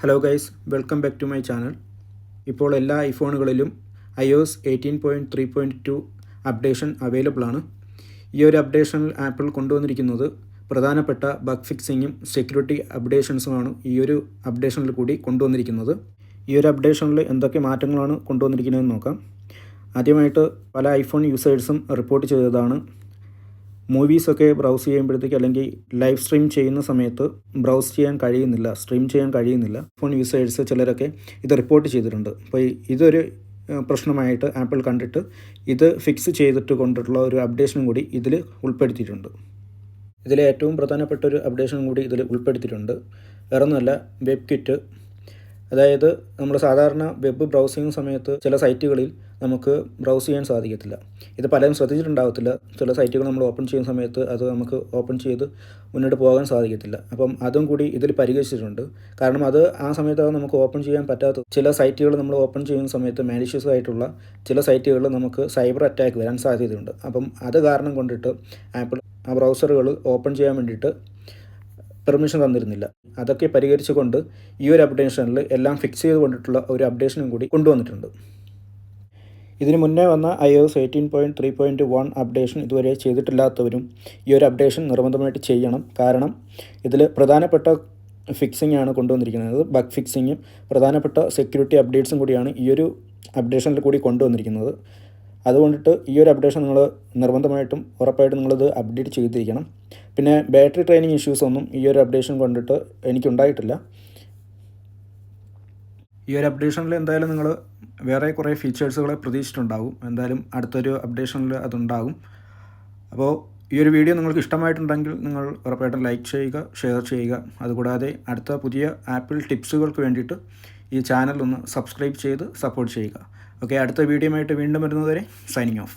Hello guys welcome back to my channel ഇപ്പോൾ എല്ലാ ഐഫോണുകളിലും iOS eighteen point three point two updation available ആണ്. ഈ ഒരു അപ്ഡേഷനിൽ ആപ്പിൾ കൊണ്ടുവന്നിരിക്കുന്നത് പ്രധാനപ്പെട്ട ബഗ് ഫിക്സിങ്ങും സെക്യൂരിറ്റി അപ്ഡേഷൻസുമാണ് ഈ ഒരു അപ്ഡേഷനിൽ കൂടി കൊണ്ടുവന്നിരിക്കുന്നത്. ഈ ഒരു അപ്ഡേഷനിൽ എന്തൊക്കെ മാറ്റങ്ങളാണ് കൊണ്ടുവന്നിരിക്കുന്നതെന്ന് നോക്കാം. ആദ്യമായിട്ട് പല ഐഫോൺ യൂസേഴ്സും റിപ്പോർട്ട് ചെയ്തതാണ്. മൂവീസൊക്കെ ബ്രൗസ് ചെയ്യുമ്പോഴത്തേക്ക് അല്ലെങ്കിൽ ലൈവ് സ്ട്രീം ചെയ്യുന്ന സമയത്ത് ബ്രൗസ് ചെയ്യാൻ കഴിയുന്നില്ല സ്ട്രീം ചെയ്യാൻ കഴിയുന്നില്ല. ഫോൺ യൂസേഴ്സ് ചിലരൊക്കെ ഇത് റിപ്പോർട്ട് ചെയ്തിട്ടുണ്ട്. അപ്പോൾ ഇതൊരു പ്രശ്നമായിട്ട് ആപ്പിൾ കണ്ടിട്ട് ഇത് ഫിക്സ് ചെയ്തിട്ട് കൊണ്ടിട്ടുള്ള ഒരു അപ്ഡേഷനും കൂടി ഇതിൽ ഉൾപ്പെടുത്തിയിട്ടുണ്ട്. ഇതിലെ ഏറ്റവും പ്രധാനപ്പെട്ട ഒരു അപ്ഡേഷനും കൂടി ഇതിൽ ഉൾപ്പെടുത്തിയിട്ടുണ്ട്. വേറൊന്നുമല്ല വെബ് കിറ്റ് അതായത് നമ്മൾ സാധാരണ വെബ് ബ്രൗസ് ചെയ്യുന്ന സമയത്ത് ചില സൈറ്റുകളിൽ നമുക്ക് ബ്രൗസ് ചെയ്യാൻ സാധിക്കത്തില്ല. ഇത് പലരും ശ്രദ്ധിച്ചിട്ടുണ്ടാകത്തില്ല ചില സൈറ്റുകൾ നമ്മൾ ഓപ്പൺ ചെയ്യുന്ന സമയത്ത് അത് നമുക്ക് ഓപ്പൺ ചെയ്ത് മുന്നോട്ട് പോകാൻ സാധിക്കത്തില്ല. അപ്പം അതും കൂടി ഇതിൽ പരിഹരിച്ചിട്ടുണ്ട് കാരണം അത് ആ സമയത്ത് നമുക്ക് ഓപ്പൺ ചെയ്യാൻ പറ്റാത്ത ചില സൈറ്റുകൾ നമ്മൾ ഓപ്പൺ ചെയ്യുന്ന സമയത്ത് മാലിഷ്യസ് ആയിട്ടുള്ള ചില സൈറ്റുകൾ നമുക്ക് സൈബർ അറ്റാക്ക് വരാൻ സാധ്യതയുണ്ട്. അപ്പം അത് കാരണം കൊണ്ടിട്ട് ആപ്പിൾ ആ ബ്രൗസറുകൾ ഓപ്പൺ ചെയ്യാൻ വേണ്ടിയിട്ട് പെർമിഷൻ തന്നിരുന്നില്ല. അതൊക്കെ പരിഹരിച്ചുകൊണ്ട് ഈ ഒരു അപ്ഡേഷനിൽ എല്ലാം ഫിക്സ് ചെയ്ത് കൊണ്ടിട്ടുള്ള ഒരു അപ്ഡേഷനും കൂടി കൊണ്ടുവന്നിട്ടുണ്ട്. ഇതിന് മുന്നേ വന്ന iOS eighteen point three point one updation ഇതുവരെ ചെയ്തിട്ടില്ലാത്തവരും ഈ ഒരു അപ്ഡേഷൻ നിർബന്ധമായിട്ട് ചെയ്യണം. കാരണം ഇതിൽ പ്രധാനപ്പെട്ട ഫിക്സിംഗ് ആണ് കൊണ്ടുവന്നിരിക്കുന്നത്. ബഗ് ഫിക്സിങ്ങും പ്രധാനപ്പെട്ട സെക്യൂരിറ്റി അപ്ഡേറ്റ്സും കൂടിയാണ് ഈ ഒരു അപ്ഡേഷനിൽ കൂടി കൊണ്ടുവന്നിരിക്കുന്നത്. അതുകൊണ്ടിട്ട് ഈ ഒരു അപ്ഡേഷൻ നിങ്ങൾ നിർബന്ധമായിട്ടും ഉറപ്പായിട്ടും നിങ്ങളിത് അപ്ഡേറ്റ് ചെയ്തിരിക്കണം. പിന്നെ ബാറ്ററി ട്രെയിനിങ് ഇഷ്യൂസ് ഒന്നും ഈ ഒരു അപ്ഡേഷൻ കൊണ്ടിട്ട് എനിക്കുണ്ടായിട്ടില്ല. ഈ ഒരു അപ്ഡേഷനിൽ എന്തായാലും നിങ്ങൾ വേറെ കുറേ ഫീച്ചേഴ്സുകളെ പ്രതീക്ഷിച്ചിട്ടുണ്ടാകും എന്തായാലും അടുത്തൊരു അപ്ഡേഷനിൽ അതുണ്ടാകും അപ്പോൾ ഈ ഒരു വീഡിയോ നിങ്ങൾക്ക് ഇഷ്ടമായിട്ടുണ്ടെങ്കിൽ നിങ്ങൾ ഉറപ്പായിട്ടും ലൈക്ക് ചെയ്യുക ഷെയർ ചെയ്യുക. അതുകൂടാതെ അടുത്ത പുതിയ ആപ്പിൾ ടിപ്സുകൾക്ക് വേണ്ടിയിട്ട് ഈ ചാനൽ ഒന്ന് സബ്സ്ക്രൈബ് ചെയ്ത് സപ്പോർട്ട് ചെയ്യുക. ഓക്കെ അടുത്ത വീഡിയോ ആയിട്ട് വീണ്ടും വരുന്നതുവരെ സൈനിങ് ഓഫ്